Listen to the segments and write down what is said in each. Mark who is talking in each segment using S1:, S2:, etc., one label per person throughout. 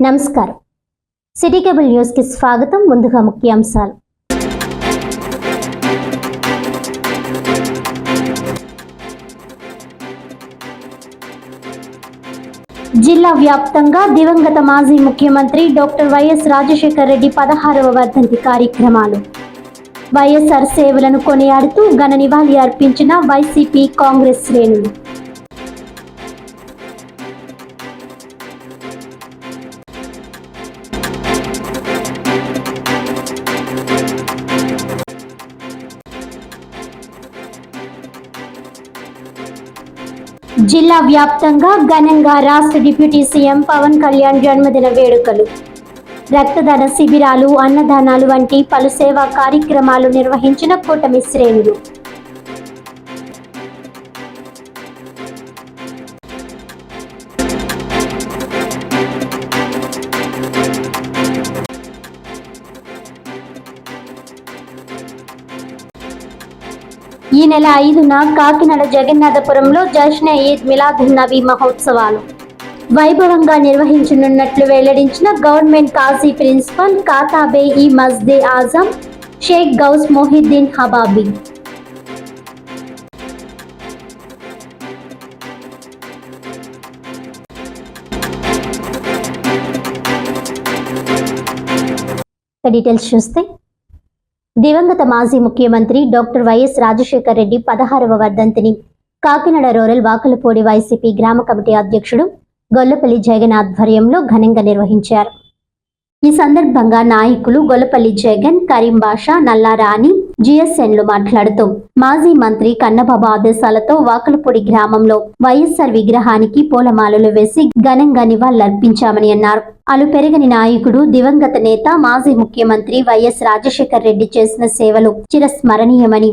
S1: నమస్కారం. City cable న్యూస్కి స్వాగతం. ముందుగా ముఖ్యాంశాలు. జిల్లా వ్యాప్తంగా దివంగత మాజీ ముఖ్యమంత్రి డాక్టర్ వైఎస్ రాజశేఖర రెడ్డి పదహారవ వర్ధంతి కార్యక్రమాలు. వైఎస్ఆర్ సేవలను కొనియాడుతూ ఘన నివాళి అర్పించిన వైసీపీ కాంగ్రెస్ శ్రేణులు. జిల్లా వ్యాప్తంగా ఘనంగా రాష్ట్ర డిప్యూటీ సీఎం పవన్ కళ్యాణ్ జన్మదిన వేడుకలు. రక్తదాన శిబిరాలు అన్నదానాలు వంటి పలు సేవా కార్యక్రమాలు నిర్వహించిన కూటమి శ్రేణులు. ఈ నెల ఐదున కాకినాడ జగన్నాథపురంలో జశ్నే ఈద్ మిలాద్ నబీ మహోత్సవాలు. వైభవంగా నిర్వహించనున్నట్లు వెల్లడించిన గవర్నమెంట్ కాజీ ప్రిన్సిపల్ కాతాబే ఈ మస్దే ఆజం షేక్ గౌస్ మొహిద్దీన్ హబాబీ. డీటెయిల్స్ చూస్తే దివంగత మాజీ ముఖ్యమంత్రి డాక్టర్ వైఎస్ రాజశేఖర్ రెడ్డి పదహారవ వర్ధంతిని కాకినాడ రూరల్ వాకలపూడి వైసీపీ గ్రామ కమిటీ అధ్యక్షుడు గొల్లపల్లి జగన్ ఆధ్వర్యంలో ఘనంగా నిర్వహించారు. ఈ సందర్భంగా నాయకులు గొలపల్లి జగన్ కరీం బాషా నల్లారాణి జిఎస్ఎన్లు మాట్లాడుతూ మాజీ మంత్రి కన్నబాబు ఆదేశాలతో వాకలపూడి గ్రామంలో వైఎస్ఆర్ విగ్రహానికి పూలమాలలు వేసి ఘనంగా నివాళులర్పించామని అన్నారు. అలు పెరగని నాయకుడు దివంగత నేత మాజీ ముఖ్యమంత్రి వైఎస్ రాజశేఖర్ రెడ్డి చేసిన సేవలు చిరస్మరణీయమని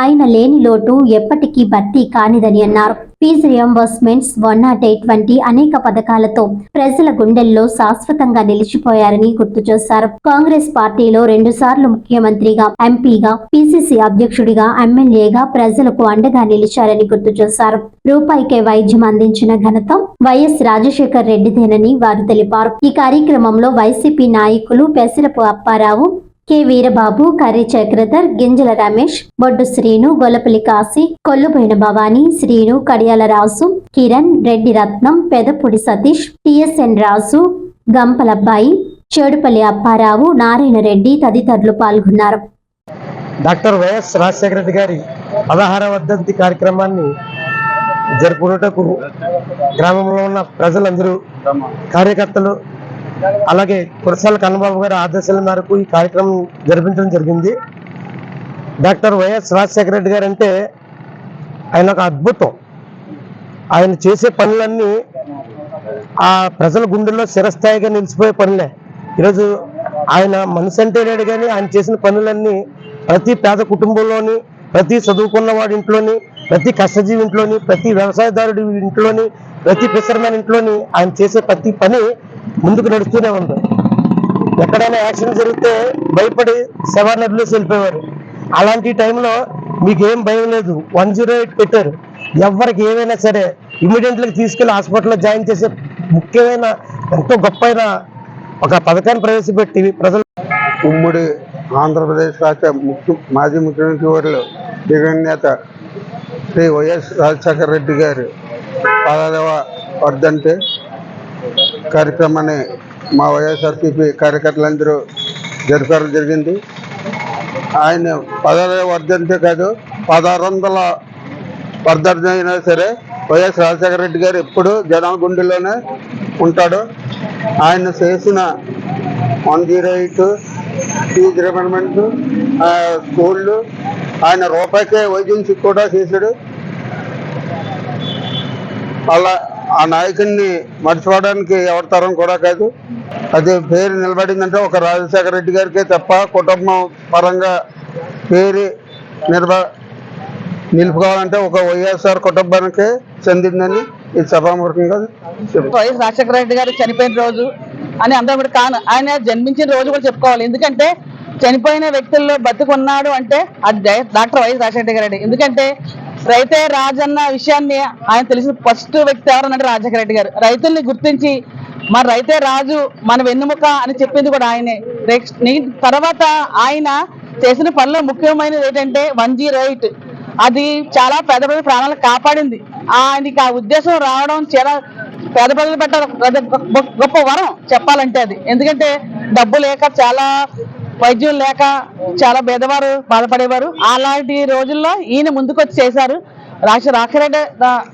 S1: ఆయన లేని లోటు ఎప్పటికీ భర్తీ కానిదని అన్నారు. Fee reimbursements one not eight వంటి అనేక పథకాలతో ప్రజల గుండెల్లో శాశ్వతంగా నిలిచిపోయారని గుర్తు చేశారు. కాంగ్రెస్ పార్టీలో రెండు సార్లు ముఖ్యమంత్రిగా ఎంపీగా పిసిసి అధ్యక్షుడిగా ఎమ్మెల్యేగా ప్రజలకు అండగా నిలిచారని గుర్తు చేశారు. రూపాయికే వైద్యం అందించిన ఘనత వైఎస్ రాజశేఖర్ రెడ్డిదేనని వారు తెలిపారు. ఈ కార్యక్రమంలో వైసీపీ నాయకులు పెసరపు అప్పారావు కె వీరబాబు కర్రి చక్రధర్ గింజల రమేష్ బొడ్డు శ్రీను గొలపలి కాశీ కొల్లుపోయిన భవానీ శ్రీను కడియాల రాసు కిరణ్ రెడ్డి రత్నం పెదపూడి సతీష్ టిఎస్ఎన్ రాసు గంపలబ్బాయి చెడుపల్లి అప్పారావు నారాయణ రెడ్డి తదితరులు పాల్గొన్నారు.
S2: డాక్టర్ వైఎస్ రాజశేఖర రెడ్డి గారి పదహార వర్ధంతి కార్యక్రమాన్ని జరుపుకున్నటకు గ్రామంలో ఉన్న ప్రజలందరూ కార్యకర్తలు అలాగే కురసాల కన్నబాబు గారి ఆదేశాల మేరకు ఈ కార్యక్రమం జరిపించడం జరిగింది. డాక్టర్ వైఎస్ రాజశేఖర రెడ్డి గారు అంటే ఆయన ఒక అద్భుతం. ఆయన చేసే పనులన్నీ ఆ ప్రజల గుండెల్లో చిరస్థాయిగా నిలిచిపోయే పనులే. ఈరోజు ఆయన మనసు అంటే లేడు కానీ ఆయన చేసిన పనులన్నీ ప్రతి పేద కుటుంబంలోని ప్రతి చదువుకున్న వాడి ఇంట్లోని ప్రతి కష్టజీవి ఇంట్లోని ప్రతి వ్యవసాయదారుడి ఇంట్లోని ప్రతి ఫిషర్మెన్ ఇంట్లోని ఆయన చేసే ప్రతి పని ముందుకు నడుస్తూనే ఉంది. ఎక్కడైనా యాక్సిడెంట్ జరిగితే భయపడి సెవెన్ వదిలేసి వెళ్ళిపోయేవారు. అలాంటి టైంలో మీకు ఏం భయం లేదు. వన్ జీరో ఎయిట్ పెట్టారు. ఎవరికి ఏమైనా సరే ఇమీడియట్లీ తీసుకెళ్ళి హాస్పిటల్లో జాయిన్ చేసే ముఖ్యమైన ఎంతో గొప్పైన ఒక పథకాన్ని ప్రవేశపెట్టి ప్రజలు
S3: ఉమ్మడి ఆంధ్రప్రదేశ్ రాష్ట్ర ముఖ్య మాజీ ముఖ్యమంత్రి వారిలో నేత శ్రీ వైఎస్ రాజశేఖర రెడ్డి గారు పదవ వర్ధంతి కార్యక్రమాన్ని మా వైఎస్ఆర్సీపీ కార్యకర్తలందరూ జరుపుకోవడం జరిగింది. ఆయన పదహారు వర్ధంతే కాదు పదహారు వందల వర్ధంతి అయినా సరే వైఎస్ రాజశేఖర రెడ్డి గారు ఎప్పుడు జనాల గుండెలోనే ఉంటాడు. ఆయన చేసిన వన్ జీరో ఎయిట్ ఫీజ్ రిమెంట్ స్కూళ్ళు ఆయన రూపాయికే వైద్యం కూడా చేశాడు. అలా ఆ నాయకుడిని మర్చిపోవడానికి ఎవరి తరం కూడా కాదు. అది పేరు నిలబడిందంటే ఒక రాజశేఖర రెడ్డి గారికే తప్ప కుటుంబం పరంగా పేరు నిలబ నిలుపుకోవాలంటే ఒక వైఎస్ఆర్ కుటుంబానికే చెందిందని ఇది సభాముఖంగా
S4: వైఎస్ రాజశేఖర రెడ్డి గారు చనిపోయిన రోజు అని అందరూ కూడా కాను ఆయన జన్మించిన రోజు కూడా చెప్పుకోవాలి. ఎందుకంటే చనిపోయిన వ్యక్తుల్లో బతుకున్నాడు అంటే అది డాక్టర్ వైఎస్ రాజశేఖర రెడ్డి. ఎందుకంటే రైతే రాజన్న విషయాన్ని ఆయన తెలిసిన ఫస్ట్ వ్యక్తి ఎవరన్నట్టు రాజశేఖర రెడ్డి గారు. రైతుల్ని గుర్తించి మన రైతే రాజు మన వెన్నుముక అని చెప్పింది కూడా ఆయనే. నెక్స్ట్ తర్వాత ఆయన చేసిన పనిలో ముఖ్యమైనది ఏంటంటే వన్ జీరో ఎయిట్ అది చాలా పేద ప్రజల ప్రాణాలు కాపాడింది. ఆయనకి ఆ ఉద్దేశం రావడం చాలా పేద ప్రజలు పెట్ట గొప్ప- గొప్ప వరం చెప్పాలంటే అది. ఎందుకంటే డబ్బు లేక చాలా వైద్యం లేక చాలా పేదవారు బాధపడేవారు. అలాంటి రోజుల్లో ఈయన ముందుకొచ్చి చేశారు. రాజ రాక్షరెడ్డి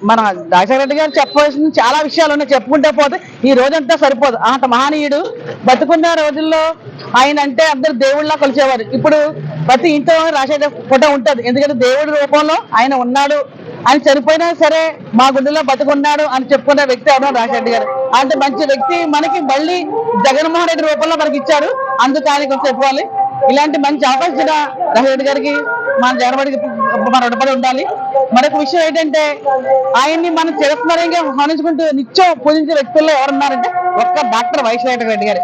S4: మన రాజశేఖర రెడ్డి గారు చెప్పవలసిన చాలా విషయాలు ఉన్నాయి. చెప్పుకుంటే పోతే ఈ రోజంతా సరిపోదు. అంత మహనీయుడు. బతుకున్న రోజుల్లో ఆయన అంటే అందరు దేవుళ్ళ కొలిచేవారు. ఇప్పుడు ప్రతి ఇంట్లో రాజశేఖర ఫోటో ఉంటుంది. ఎందుకంటే దేవుడి రూపంలో ఆయన ఉన్నాడు. ఆయన చనిపోయినా సరే మా గుండెలో బతుకున్నాడు అని చెప్పుకున్న వ్యక్తి అవడం రాజశేఖర గారు. అంటే మంచి వ్యక్తి మనకి మళ్ళీ జగన్మోహన్ రెడ్డి రూపంలో మనకి ఇచ్చారు అందుకు ఆయనకి కొంచెం చెప్పుకోవాలి. ఇలాంటి మంచి అవకాశం ఇచ్చిన గారికి మన జగన్మోహన్ మన రుణపడి ఉండాలి. మరొక విషయం ఏంటంటే ఆయన్ని మనం చిరస్మరణంగా హానించుకుంటూ నిత్యం పూజించే వ్యక్తుల్లో ఎవరున్నారంటే ఒక్క డాక్టర్ వైశ్వరెడ్డి రెడ్డి గారు.